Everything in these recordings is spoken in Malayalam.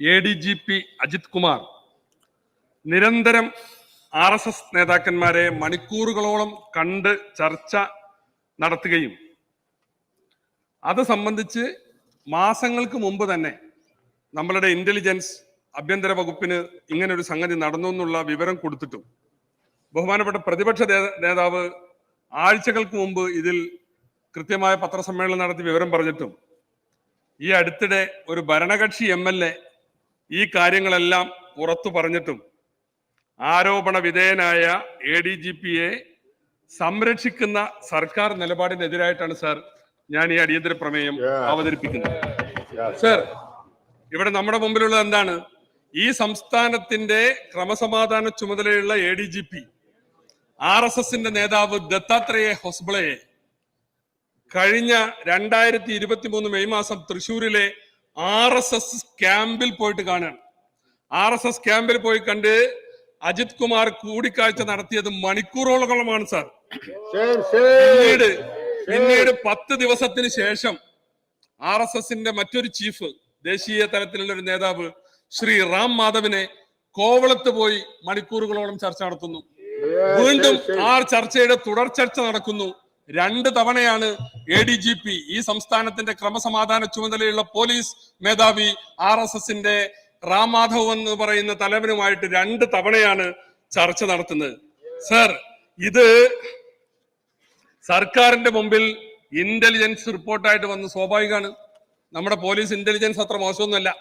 A D G P Ajith Kumar. നിരന്തരം ആർ എസ് എസ് നേതാക്കന്മാരെ മണിക്കൂറുകളോളം കണ്ട് ചർച്ച നടത്തുകയും അത് സംബന്ധിച്ച് മാസങ്ങൾക്ക് മുമ്പ് തന്നെ നമ്മളുടെ ഇന്റലിജൻസ് ആഭ്യന്തര വകുപ്പിന് ഇങ്ങനെ ഒരു സംഗതി നടന്നു എന്നുള്ള വിവരം കൊടുത്തിട്ടും ബഹുമാനപ്പെട്ട പ്രതിപക്ഷ നേതാവ് ആഴ്ചകൾക്ക് മുമ്പ് ഇതിൽ കൃത്യമായ പത്രസമ്മേളനം നടത്തി വിവരം പറഞ്ഞിട്ടും ഈ അടുത്തിടെ ഒരു ഭരണകക്ഷി എം എൽ എ ഈ കാര്യങ്ങളെല്ലാം പുറത്തു പറഞ്ഞിട്ടും ആരോപണ വിധേയനായ എ ഡി ജി പിയെ സംരക്ഷിക്കുന്ന സർക്കാർ നിലപാടിനെതിരായിട്ടാണ് സാർ ഞാൻ ഈ അടിയന്തര പ്രമേയം അവതരിപ്പിക്കുന്നത്. സർ ഇവിടെ നമ്മുടെ മുമ്പിലുള്ളത് എന്താണ്? ഈ സംസ്ഥാനത്തിന്റെ ക്രമസമാധാന ചുമതലയുള്ള A D G P R S എസിന്റെ നേതാവ് ദത്താത്രേയ ഹൊസ്ബളയെ കഴിഞ്ഞ രണ്ടായിരത്തി ഇരുപത്തി മൂന്ന് മെയ് മാസം തൃശൂരിലെ ആർ എസ് എസ് ക്യാമ്പിൽ പോയിട്ട് കാണാൻ ആർ എസ് എസ് ക്യാമ്പിൽ പോയി കണ്ട് അജിത് കുമാർ കൂടിക്കാഴ്ച നടത്തിയത് മണിക്കൂറോളമാണ് സാർ. പിന്നീട് പിന്നീട് പത്ത് ദിവസത്തിന് ശേഷം ആർ എസ് എസിന്റെ മറ്റൊരു ചീഫ് ദേശീയ തലത്തിലുള്ള ഒരു നേതാവ് ശ്രീ റാം മാധവിനെ കോവളത്ത് പോയി മണിക്കൂറുകളോളം ചർച്ച നടത്തുന്നു. വീണ്ടും ആ ചർച്ചയുടെ തുടർ ചർച്ച നടക്കുന്നു. രണ്ട് തവണയാണ് എ ഡി ജി പി ഈ സംസ്ഥാനത്തിന്റെ ക്രമസമാധാന ചുമതലയുള്ള പോലീസ് മേധാവി ആർ എസ് എസിന്റെ റാം മാധവ് എന്ന് പറയുന്ന തലവനുമായിട്ട് രണ്ട് തവണയാണ് ചർച്ച നടത്തുന്നത്. സർ ഇത് സർക്കാരിന്റെ മുമ്പിൽ ഇന്റലിജൻസ് റിപ്പോർട്ടായിട്ട് വന്ന് സ്വാഭാവികമാണ്. നമ്മുടെ പോലീസ് ഇന്റലിജൻസ് അത്ര മോശമൊന്നുമല്ല.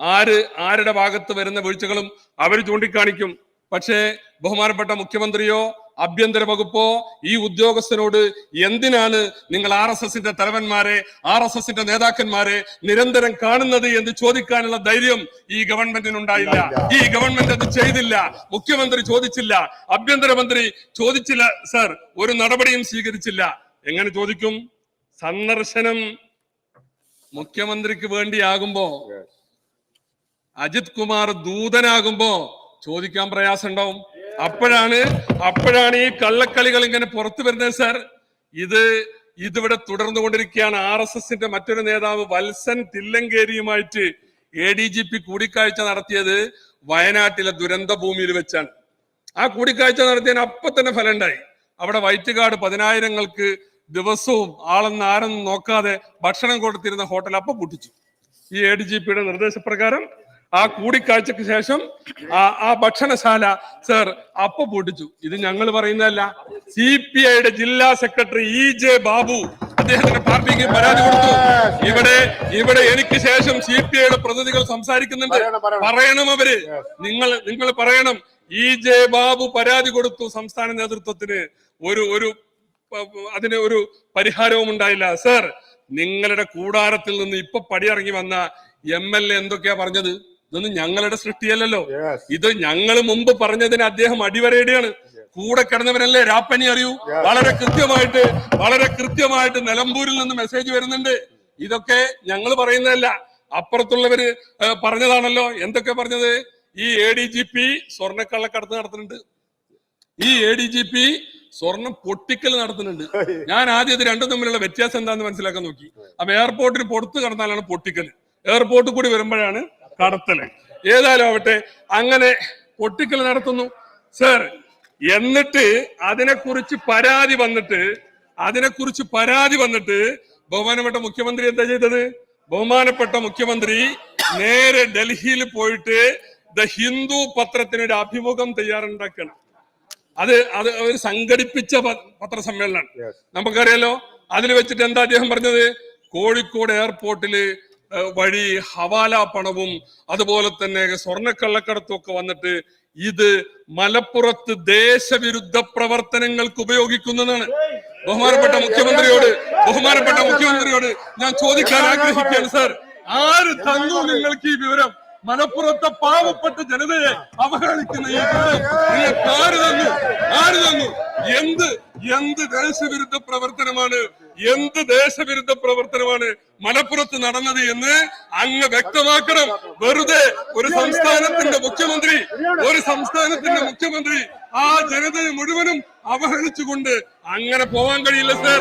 ആര് ആരുടെ ഭാഗത്ത് വരുന്ന വീഴ്ചകളും അവർ ചൂണ്ടിക്കാണിക്കും. പക്ഷേ ബഹുമാനപ്പെട്ട മുഖ്യമന്ത്രിയോ ആഭ്യന്തര വകുപ്പോ ഈ ഉദ്യോഗസ്ഥനോട് എന്തിനാണ് നിങ്ങൾ ആർ എസ് എസിന്റെ തലവന്മാരെ ആർ എസ് എസിന്റെ നേതാക്കന്മാരെ നിരന്തരം കാണുന്നത് എന്ന് ചോദിക്കാനുള്ള ധൈര്യം ഈ ഗവൺമെന്റിന് ഉണ്ടായില്ല ഈ ഗവൺമെന്റ് അത് ചെയ്തില്ല. മുഖ്യമന്ത്രി ചോദിച്ചില്ല. ആഭ്യന്തരമന്ത്രി ചോദിച്ചില്ല. സർ ഒരു നടപടിയും സ്വീകരിച്ചില്ല. എങ്ങനെ ചോദിക്കും? സന്ദർശനം മുഖ്യമന്ത്രിക്ക് വേണ്ടിയാകുമ്പോ അജിത് കുമാർ ദൂതനാകുമ്പോ ചോദിക്കാൻ പ്രയാസം ഉണ്ടാവും അപ്പോഴാണ് അപ്പോഴാണ് ഈ കള്ളക്കളികൾ ഇങ്ങനെ പുറത്തു വരുന്നത് സാർ. ഇത് ഇതിവിടെ തുടർന്നു കൊണ്ടിരിക്കുകയാണ് ആർ എസ് എസിന്റെ മറ്റൊരു നേതാവ് വത്സൻ തില്ലങ്കേരിയുമായിട്ട് എ ഡി ജി പി കൂടിക്കാഴ്ച നടത്തിയത് വയനാട്ടിലെ ദുരന്ത ഭൂമിയിൽ വെച്ചാണ്. ആ കൂടിക്കാഴ്ച നടത്തിയതിന് അപ്പൊ തന്നെ ഫലം ഉണ്ടായി അവിടെ വൈറ്റുകാട് പതിനായിരങ്ങൾക്ക് ദിവസവും ആളെന്ന് ആരെന്ന് നോക്കാതെ ഭക്ഷണം കൊടുത്തിരുന്ന ഹോട്ടൽ അപ്പൊ പൊട്ടിച്ചു. ഈ എ ഡി ജി പിയുടെ നിർദ്ദേശപ്രകാരം ആ കൂടിക്കാഴ്ചക്ക് ശേഷം ആ ആ ഭക്ഷണശാല സർ അപ്പ പൊട്ടിച്ചു. ഇത് ഞങ്ങൾ പറയുന്നതല്ല. സി പി ഐയുടെ ജില്ലാ സെക്രട്ടറി ഇ ജെ ബാബു അദ്ദേഹത്തിന്റെ പാർട്ടിക്ക് പരാതി കൊടുത്തു. ഇവിടെ ഇവിടെ എനിക്ക് ശേഷം സി പി ഐയുടെ പ്രതിനിധികൾ സംസാരിക്കുന്നുണ്ട്. പറയണം അവർ. നിങ്ങൾ നിങ്ങൾ പറയണം. ഇ ജെ ബാബു പരാതി കൊടുത്തു സംസ്ഥാന നേതൃത്വത്തിന്. ഒരു ഒരു അതിന് ഒരു പരിഹാരവും ഉണ്ടായില്ല. സർ നിങ്ങളുടെ കൂടാരത്തിൽ നിന്ന് ഇപ്പൊ പടിയിറങ്ങി വന്ന എം എൽ എ എന്തൊക്കെയാ പറഞ്ഞത്? ഇതൊന്നും ഞങ്ങളുടെ സൃഷ്ടിയല്ലല്ലോ. ഇത് ഞങ്ങൾ മുമ്പ് പറഞ്ഞതിന് അദ്ദേഹം അടിവരയിടുകയാണ്. കൂടെ കിടന്നവരല്ലേ രാപ്പനി അറിയൂ? വളരെ കൃത്യമായിട്ട് വളരെ കൃത്യമായിട്ട് നിലമ്പൂരിൽ നിന്ന് മെസ്സേജ് വരുന്നുണ്ട്. ഇതൊക്കെ ഞങ്ങൾ പറയുന്നതല്ല. അപ്പുറത്തുള്ളവര് പറഞ്ഞതാണല്ലോ. എന്തൊക്കെ പറഞ്ഞത്? ഈ എ ഡി ജി പി സ്വർണക്കള്ളക്കടത്ത് നടത്തുന്നുണ്ട്. ഈ എ ഡി ജി പി സ്വർണം പൊട്ടിക്കൽ നടത്തുന്നുണ്ട്. ഞാൻ ആദ്യം ഇത് രണ്ടും തമ്മിലുള്ള വ്യത്യാസം എന്താന്ന് മനസ്സിലാക്കാൻ നോക്കി. അപ്പൊ എയർപോർട്ടിന് പുറത്ത് കടന്നാലാണ് പൊട്ടിക്കൽ. എയർപോർട്ടിൽ കൂടി വരുമ്പോഴാണ് കടത്തൽ ഏതായാലും ആവട്ടെ അങ്ങനെ പൊട്ടിക്കൽ നടത്തുന്നു. സർ എന്നിട്ട് അതിനെക്കുറിച്ച് പരാതി വന്നിട്ട് അതിനെക്കുറിച്ച് പരാതി വന്നിട്ട് ബഹുമാനപ്പെട്ട മുഖ്യമന്ത്രി എന്താ ചെയ്തത്? ബഹുമാനപ്പെട്ട മുഖ്യമന്ത്രി നേരെ ഡൽഹിയിൽ പോയിട്ട് ദ ഹിന്ദു പത്രത്തിന് ഒരു അഭിമുഖം തയ്യാറുണ്ടാക്കണം അത് അത് അവർ സംഘടിപ്പിച്ച പത്രസമ്മേളനമാണ്. നമുക്കറിയാലോ അതിൽ വെച്ചിട്ട് എന്താ അദ്ദേഹം പറഞ്ഞത്? കോഴിക്കോട് എയർപോർട്ടിൽ വഴി ഹവാല പണവും അതുപോലെ തന്നെ സ്വർണക്കള്ളക്കടത്തും ഒക്കെ വന്നിട്ട് ഇത് മലപ്പുറത്ത് ദേശവിരുദ്ധ പ്രവർത്തനങ്ങൾക്ക് ഉപയോഗിക്കുന്നതാണ്. ബഹുമാനപ്പെട്ട മുഖ്യമന്ത്രിയോട് ബഹുമാനപ്പെട്ട മുഖ്യമന്ത്രിയോട് ഞാൻ ചോദിക്കാൻ ആഗ്രഹിക്കുകയാണ് സാർ. ആര് തന്നു നിങ്ങൾക്ക് ഈ വിവരം? മലപ്പുറത്തെ പാവപ്പെട്ട ജനതയെ അവഹേളിക്കുന്ന ഈ ആര് തന്നു ആര് തന്നു. എന്ത് എന്ത് ദേശവിരുദ്ധ പ്രവർത്തനമാണ് എന്ത് ദേശവിരുദ്ധ പ്രവർത്തനമാണ് മലപ്പുറത്ത് നടന്നത് എന്ന് അങ്ങ് വ്യക്തമാക്കണം. വെറുതെ ഒരു സംസ്ഥാനത്തിന്റെ മുഖ്യമന്ത്രി ഒരു സംസ്ഥാനത്തിന്റെ മുഖ്യമന്ത്രി ആ ജനതയെ മുഴുവനും അവഹേളിച്ചുകൊണ്ട് അങ്ങനെ പോവാൻ കഴിയില്ല സർ.